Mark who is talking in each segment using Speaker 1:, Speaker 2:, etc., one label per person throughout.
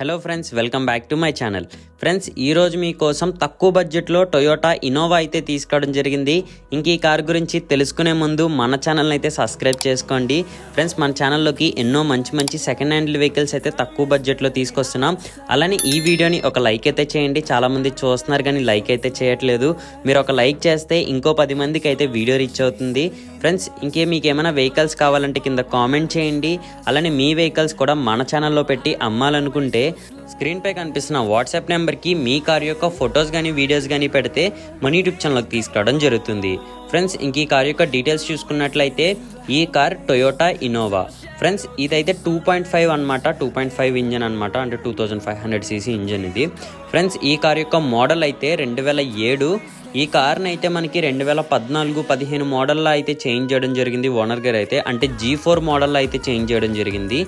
Speaker 1: Hello friends welcome back to my channel friends ఈరోజు మీకోసం తక్కువ బడ్జెట్లో టొయోటా ఇన్నోవా అయితే తీసుకోవడం జరిగింది. ఇంక ఈ కార్ గురించి తెలుసుకునే ముందు మన ఛానల్ని అయితే సబ్స్క్రైబ్ చేసుకోండి. ఫ్రెండ్స్ మన ఛానల్లోకి ఎన్నో మంచి మంచి సెకండ్ హ్యాండ్ వెహికల్స్ అయితే తక్కువ బడ్జెట్లో తీసుకొస్తున్నాం. అలానే ఈ వీడియోని ఒక లైక్ అయితే చేయండి. చాలామంది చూస్తున్నారు కానీ లైక్ అయితే చేయట్లేదు. మీరు ఒక లైక్ చేస్తే ఇంకో పది మందికి అయితే వీడియో రీచ్ అవుతుంది. ఫ్రెండ్స్ ఇంకే మీకు ఏమైనా వెహికల్స్ కావాలంటే కింద కామెంట్ చేయండి. అలానే మీ వెహికల్స్ కూడా మన ఛానల్లో పెట్టి అమ్మాలనుకుంటే స్క్రీన్పై కనిపిస్తున్న వాట్సాప్ నెంబర్కి మీ కార్ యొక్క ఫొటోస్ కానీ వీడియోస్ కానీ పెడితే మన యూట్యూబ్ ఛానల్కి తీసుకురావడం జరుగుతుంది. ఫ్రెండ్స్ ఇంక ఈ కార్ యొక్క డీటెయిల్స్ చూసుకున్నట్లయితే ఈ కార్ టొయోటా ఇన్నోవా ఫ్రెండ్స్ ఇదైతే టూ పాయింట్ ఫైవ్ అనమాట టూ పాయింట్ ఫైవ్ ఇంజన్ అనమాట అంటే two thousand five hundred CC engine ఇది. ఫ్రెండ్స్ ఈ కార్ యొక్క మోడల్ అయితే రెండు వేల ఏడు ఈ కార్ని అయితే మనకి రెండు వేల పద్నాలుగు పదిహేను మోడల్లో అయితే చేంజ్ చేయడం జరిగింది ఓనర్ గారు అయితే. అంటే జీ ఫోర్ మోడల్లో అయితే చేంజ్ చేయడం జరిగింది.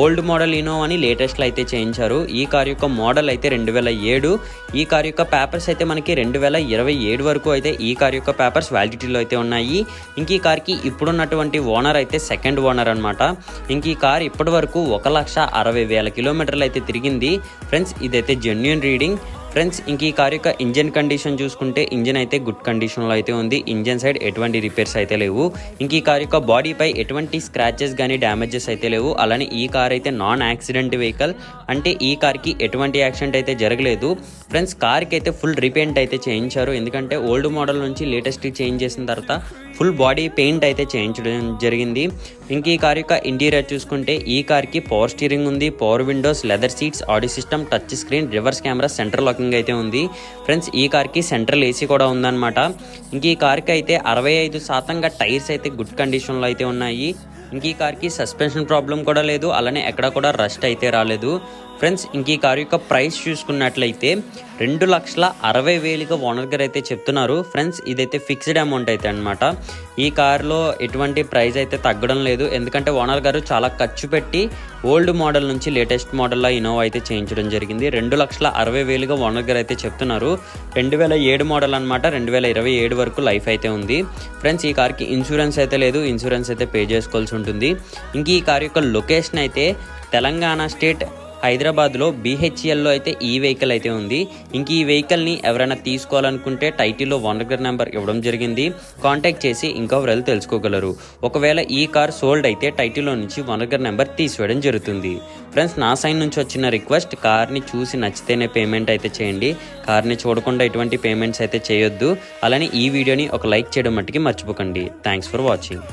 Speaker 1: ఓల్డ్ మోడల్ ఇనో అని లేటెస్ట్లో అయితే చేయించారు. ఈ కార్ యొక్క మోడల్ అయితే రెండు వేల ఏడు. ఈ కార్ యొక్క పేపర్స్ అయితే మనకి రెండు వేల ఇరవై ఏడు వరకు అయితే ఈ కార్ యొక్క పేపర్స్ వ్యాలిడిటీలో అయితే ఉన్నాయి. ఇంక ఈ కార్కి ఇప్పుడున్నటువంటి ఓనర్ అయితే సెకండ్ ఓనర్ అనమాట ఇంక ఈ కార్ ఇప్పటి వరకు ఒక లక్ష అరవై వేల కిలోమీటర్లు అయితే తిరిగింది. ఫ్రెండ్స్ ఇదైతే జెన్యున్ రీడింగ్ ఫ్రెండ్స్ ఇంక ఈ కార్ యొక్క ఇంజన్ కండిషన్ చూసుకుంటే ఇంజన్ అయితే గుడ్ కండిషన్లో అయితే ఉంది. ఇంజన్ సైడ్ ఎటువంటి రిపేర్స్ అయితే లేవు. ఇంక ఈ కార్ యొక్క బాడీపై ఎటువంటి స్క్రాచెస్ కానీ డ్యామేజెస్ అయితే లేవు. అలానే ఈ కార్ అయితే నాన్ యాక్సిడెంట్ వెహికల్. అంటే ఈ కార్కి ఎటువంటి యాక్సిడెంట్ అయితే జరగలేదు. ఫ్రెండ్స్ కార్కి అయితే ఫుల్ రీపెయింట్ అయితే చేయించారు. ఎందుకంటే ఓల్డ్ మోడల్ నుంచి లేటెస్ట్ చేంజ్ చేసిన తర్వాత ఫుల్ బాడీ పెయింట్ అయితే చేయించడం జరిగింది. ఇంక ఈ కార్ యొక్క ఇంటీరియర్ చూసుకుంటే ఈ కార్కి పవర్ స్టీరింగ్ ఉంది power windows leather seats audio system touch screen reverse camera central locking అయితే ఉంది. ఫ్రెండ్స్ ఈ కార్కి సెంట్రల్ ఏసీ కూడా ఉందన్నమాట. ఇంక ఈ కార్కి అయితే అరవై ఐదు శాతంగా టైర్స్ అయితే గుడ్ కండిషన్లో అయితే ఉన్నాయి. ఇంక ఈ కార్కి సస్పెన్షన్ ప్రాబ్లం కూడా లేదు అలానే ఎక్కడ కూడా రస్ట్ అయితే రాలేదు. ఫ్రెండ్స్ ఇంక ఈ కారు యొక్క ప్రైస్ చూసుకున్నట్లయితే రెండు లక్షల అరవై వేలుగా ఓనర్ గారు అయితే చెప్తున్నారు. ఫ్రెండ్స్ ఇదైతే ఫిక్స్డ్ అమౌంట్ అయితే అనమాట ఈ కారులో ఎటువంటి ప్రైస్ అయితే తగ్గడం లేదు. ఎందుకంటే ఓనర్ గారు చాలా ఖర్చు పెట్టి ఓల్డ్ మోడల్ నుంచి లేటెస్ట్ మోడల్లో ఇనోవా అయితే చేయించడం జరిగింది. రెండు లక్షల అరవై వేలుగా ఓనర్ గారు అయితే చెప్తున్నారు. రెండు వేల ఏడు మోడల్ అనమాట రెండు వేల ఇరవై ఏడు వరకు లైఫ్ అయితే ఉంది. ఫ్రెండ్స్ ఈ కార్కి ఇన్సూరెన్స్ అయితే లేదు. ఇన్సూరెన్స్ అయితే పే చేసుకోవాల్సి ఉంటుంది. ఇంక ఈ కార్ యొక్క లొకేషన్ అయితే తెలంగాణ స్టేట్ హైదరాబాద్లో బీహెచ్ఎల్లో అయితే ఈ వెహికల్ అయితే ఉంది. ఇంక ఈ వెహికల్ని ఎవరైనా తీసుకోవాలనుకుంటే టైటిల్లో ఓనర్ నెంబర్ ఇవ్వడం జరిగింది. కాంటాక్ట్ చేసి ఇంకా తెలుసుకోగలరు. ఒకవేళ ఈ కార్ సోల్డ్ అయితే టైటిల్లో నుంచి ఓనర్ నెంబర్ తీసివేయడం జరుగుతుంది. ఫ్రెండ్స్ నా సైన్ నుంచి వచ్చిన రిక్వెస్ట్ కార్ని చూసి నచ్చితేనే పేమెంట్ అయితే చేయండి. కార్ని చూడకుండా ఎటువంటి పేమెంట్స్ అయితే చేయొద్దు. అలానే ఈ వీడియోని ఒక లైక్ చేయడం మట్టుకి మర్చిపోకండి. Thanks for watching